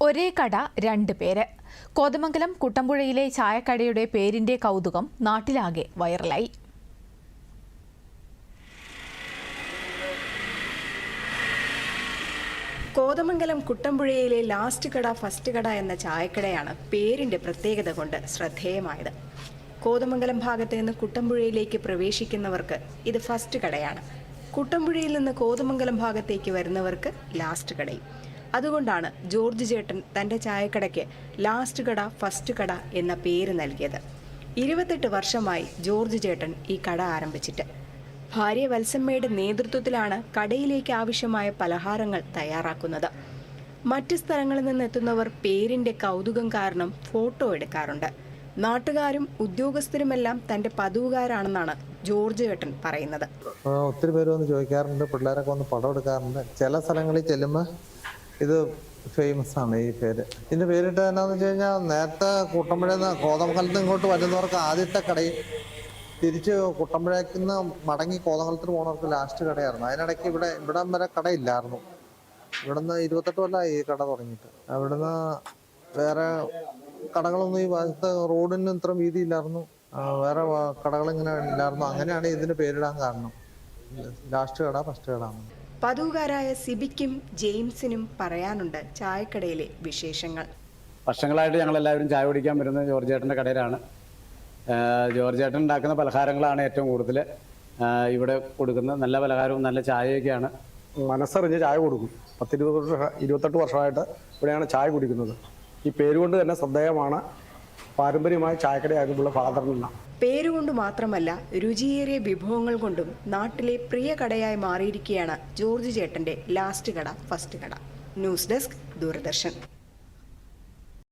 ഒരേ കട രണ്ട് പേര്. കോതമംഗലം കുട്ടമ്പുഴയിലെ ചായക്കടയുടെ പേരിന്റെ കൗതുകം നാട്ടിലാകെ വൈറലായി. കോതമംഗലം കുട്ടമ്പുഴയിലെ ലാസ്റ്റ് കട ഫസ്റ്റ് കട എന്ന ചായക്കടയാണ് പേരിന്റെ പ്രത്യേകത കൊണ്ട് ശ്രദ്ധേയമായത്. കോതമംഗലം ഭാഗത്ത് നിന്ന് കുട്ടമ്പുഴയിലേക്ക് പ്രവേശിക്കുന്നവർക്ക് ഇത് ഫസ്റ്റ് കടയാണ്. കുട്ടമ്പുഴയിൽ നിന്ന് കോതമംഗലം ഭാഗത്തേക്ക് വരുന്നവർക്ക് ലാസ്റ്റ് കടയും. അതുകൊണ്ടാണ് ജോർജ് ചേട്ടൻ തന്റെ ചായക്കടയ്ക്ക് ലാസ്റ്റ് കട ഫസ്റ്റ് കട എന്ന പേര് നൽകിയത്. ഇരുപത്തെട്ട് വർഷമായി ജോർജ് ചേട്ടൻ ഈ കട ആരംഭിച്ചിട്ട്. ഭാര്യ വത്സമ്മയുടെ നേതൃത്വത്തിലാണ് കടയിലേക്ക് ആവശ്യമായ പലഹാരങ്ങൾ തയ്യാറാക്കുന്നത്. മറ്റ് സ്ഥലങ്ങളിൽ നിന്ന് എത്തുന്നവർ പേരിന്റെ കൗതുകം കാരണം ഫോട്ടോ എടുക്കാറുണ്ട്. നാട്ടുകാരും ഉദ്യോഗസ്ഥരുമെല്ലാം തന്റെ പതിവുകാരാണെന്നാണ് ജോർജ് ഏട്ടൻ പറയുന്നത്. ഒത്തിരി പേര് വന്ന് ചോദിക്കാറുണ്ട് പിള്ളേരൊക്കെ വന്ന് പടം എടുക്കാറുണ്ട്. ചില സ്ഥലങ്ങളിൽ ചെല്ലുമ്പോൾ ഇത് ഫേമസ് ആണ് ഈ പേര്. ഇതിന്റെ പേരിട്ട് എന്നാന്ന് വെച്ച് കഴിഞ്ഞാൽ നേരത്തെ കുട്ടമ്പുഴന്ന് കോതമംഗലത്ത് ഇങ്ങോട്ട് വരുന്നവർക്ക് ആദ്യത്തെ കടയും തിരിച്ച് കുട്ടമ്പുഴയ്ക്ക് നിന്ന് മടങ്ങി കോതമംഗലത്തിന് പോണവർക്ക് ലാസ്റ്റ് കടയായിരുന്നു. അതിനിടയ്ക്ക് ഇവിടെ ഇവിടെ വരെ കടയില്ലായിരുന്നു. ഇവിടുന്ന് ഇരുപത്തെട്ട് കൊല്ലമായി ഈ കട തുടങ്ങിയിട്ട്. അവിടുന്ന് വേറെ കടകളൊന്നും ഈ ഭാഗത്ത് റോഡിന് ഇത്ര വീതി ഇല്ലായിരുന്നു വേറെ കടകൾ ഇങ്ങനെ ഇല്ലായിരുന്നു. അങ്ങനെയാണ് ഇതിന് പേരിടാൻ കാരണം. ലാസ്റ്റ് കട ഫസ്റ്റ് കട. പതിവുകാരായ സിബിക്കും ജെയിംസിനും പറയാനുണ്ട് ചായക്കടയിലെ വിശേഷങ്ങൾ. വർഷങ്ങളായിട്ട് ഞങ്ങൾ എല്ലാവരും ചായ കുടിക്കാൻ വരുന്നത് ജോർജ് ചേട്ടന്റെ കടയിലാണ്. ജോർജ് ചേട്ടൻ ഉണ്ടാക്കുന്ന പലഹാരങ്ങളാണ് ഏറ്റവും കൂടുതൽ ഇവിടെ കൊടുക്കുന്ന നല്ല പലഹാരവും നല്ല ചായയൊക്കെയാണ്. മനസ്സറിഞ്ഞ് ചായ കൊടുക്കും. പത്തിരുപത് വർഷം ഇരുപത്തെട്ട് വർഷമായിട്ട് ഇവിടെയാണ് ചായ കുടിക്കുന്നത്. ഈ പേരുകൊണ്ട് തന്നെ ശ്രദ്ധേയമാണ്. പാരമ്പര്യമായ ചായക്കടയായതുള്ള ഫാദറിനുള്ള പേരുകൊണ്ട് മാത്രമല്ല രുചിയേറിയ വിഭവങ്ങൾ കൊണ്ടും നാട്ടിലെ പ്രിയ കടയായി മാറിയിരിക്കുകയാണ് ജോർജ് ചേട്ടന്റെ ലാസ്റ്റ് കട ഫസ്റ്റ് കട. News desk Doordarshan.